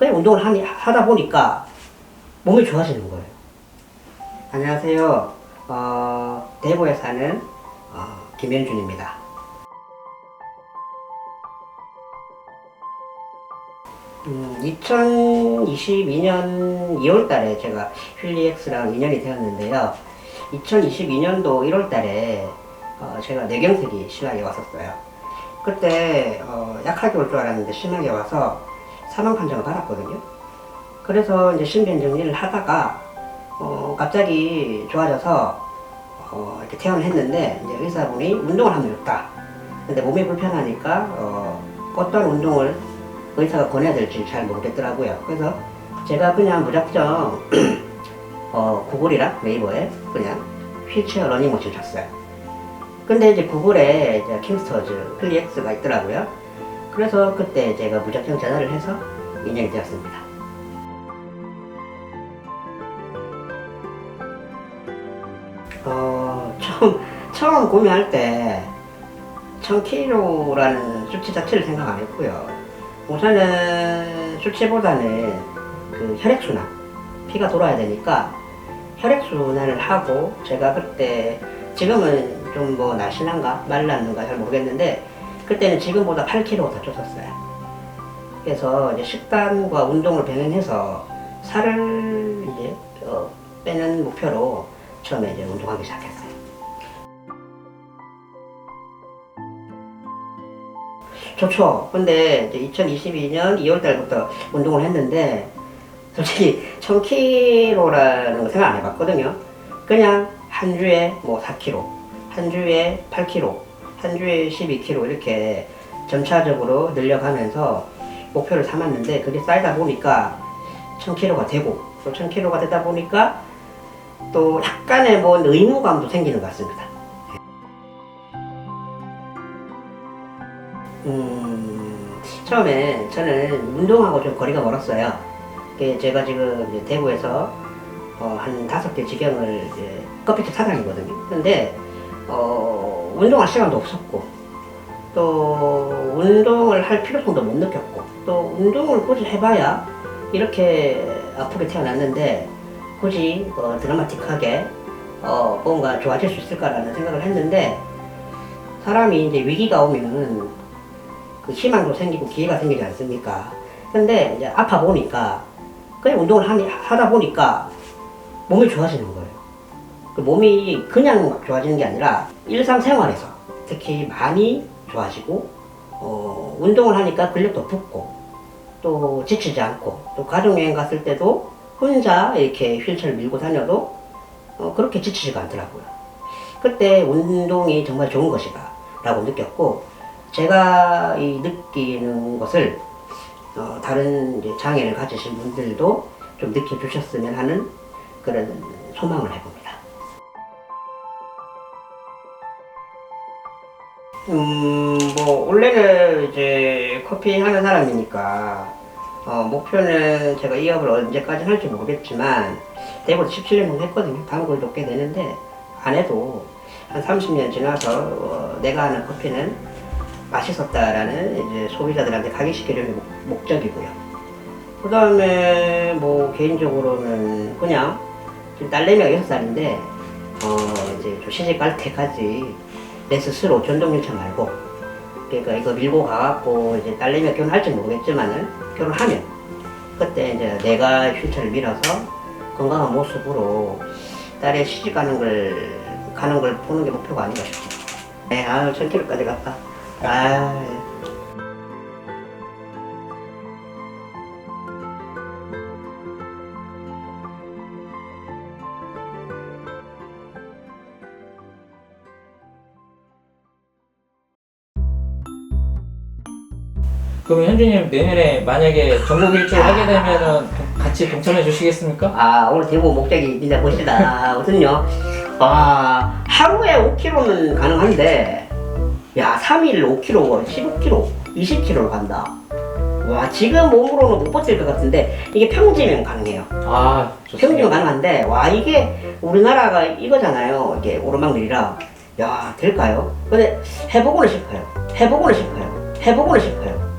그냥 운동을 하니, 하다 보니까 몸이 좋아지는 거예요. 안녕하세요. 어, 대구에 사는 어, 김현준입니다. 음, 2022년 2월 달에 제가 휠리엑스랑 인연이 되었는데요. 2022년도 1월 달에 어, 제가 뇌경색이 심하게 왔었어요. 그때 어, 약하게 올 줄 알았는데 심하게 와서 사망 판정을 받았거든요. 그래서 이제 신변 정리를 하다가 어, 갑자기 좋아져서 어, 이렇게 퇴원을 했는데 이제 의사분이 운동을 하면 좋다. 근데 몸이 불편하니까 어, 어떤 운동을 의사가 권해야 될지 잘 모르겠더라고요. 그래서 제가 그냥 무작정 어, 구글이랑 네이버에 그냥 휠체어 러닝머신 쳤어요. 근데 이제 구글에 이제 킹스터즈 플리엑스가 있더라고요. 그래서 그때 제가 무작정 전화를 해서 인연이 되었습니다. 어, 처음, 처음 구매할 때 1000kg라는 수치 자체를 생각 안 했고요. 우선은 수치보다는 그 혈액순환, 피가 돌아야 되니까 혈액순환을 하고 제가 그때 지금은 좀 뭐 날씬한가 말랐는가 잘 모르겠는데 그때는 지금보다 8kg 더 쪘었어요. 그래서 이제 식단과 운동을 병행해서 살을 이제 어, 빼는 목표로 처음에 이제 운동하기 시작했어요. 좋죠. 근데 이제 2022년 2월 달부터 운동을 했는데 솔직히 1000kg라는 거 생각 안 해봤거든요. 그냥 한 주에 뭐 4kg, 한 주에 8kg, 한 주에 12kg 이렇게 점차적으로 늘려가면서 목표를 삼았는데 그게 쌓이다 보니까 1000kg가 되고 또 1000kg가 되다 보니까 또 약간의 뭐 의무감도 생기는 것 같습니다. 음, 처음에 저는 운동하고 좀 거리가 멀었어요. 제가 지금 대구에서 어, 한 다섯 개 이제 커피숍 사장이거든요. 근데 어, 운동할 시간도 없었고 또 운동을 할 필요성도 못 느꼈고 또 운동을 굳이 해봐야 이렇게 아프게 태어났는데 굳이 어, 드라마틱하게 어, 뭔가 좋아질 수 있을까라는 생각을 했는데 사람이 이제 위기가 오면은 그 희망도 생기고 기회가 생기지 않습니까? 근데 이제 아파 보니까 그냥 운동을 하니, 하다 보니까 몸이 좋아지는 거예요. 그 몸이 그냥 막 좋아지는 게 아니라 일상생활에서 특히 많이 좋아지고 어, 운동을 하니까 근력도 붙고 또 지치지 않고 또 가족여행 갔을 때도 혼자 이렇게 휠체어를 밀고 다녀도 어, 그렇게 지치지가 않더라고요. 그때 운동이 정말 좋은 것이다 라고 느꼈고 제가 이 느끼는 것을 어, 다른 장애를 가지신 분들도 좀 느껴주셨으면 하는 그런 소망을 해봅니다. 음, 뭐, 원래는 이제 커피 하는 사람이니까, 어, 목표는 제가 이 업을 언제까지 할지 모르겠지만, 대부분 17년 정도 했거든요. 단골도 꽤 되는데, 안 해도 한 30년 지나서 어, 내가 하는 커피는 맛있었다라는 이제 소비자들한테 각인시키려는 목- 목적이고요. 그 다음에 뭐 개인적으로는 그냥 지금 딸내미가 6살인데 어 이제 좀 시집 갈 때까지 내 스스로 전동열차 말고 그러니까 이거 밀고 가갖고 이제 딸내미가 결혼할지 모르겠지만은 결혼하면 그때 이제 내가 휠체어를 밀어서 건강한 모습으로 딸의 시집 가는 걸 가는 걸 보는 게 목표가 아닌가 싶어요. 네, 아유, 천 킬로까지 갔다. 아, 그럼 현주님 내년에 만약에 전국 일주를 하게 되면은 같이 동참해 주시겠습니까? 아, 오늘 대구 목적이 있는데 보시다. 우선요, 와, 하루에 5kg는 가능한데, 야, 3일 5kg, 15kg, 20kg를 간다. 와, 지금 몸으로는 못 버틸 것 같은데, 이게 평지면 가능해요. 아 평지면 좋습니다. 가능한데, 와, 이게 우리나라가 이거잖아요. 이게 오르막내리라. 야, 될까요? 근데 해보고는 싶어요. 해보고는 싶어요. 해보고는 싶어요.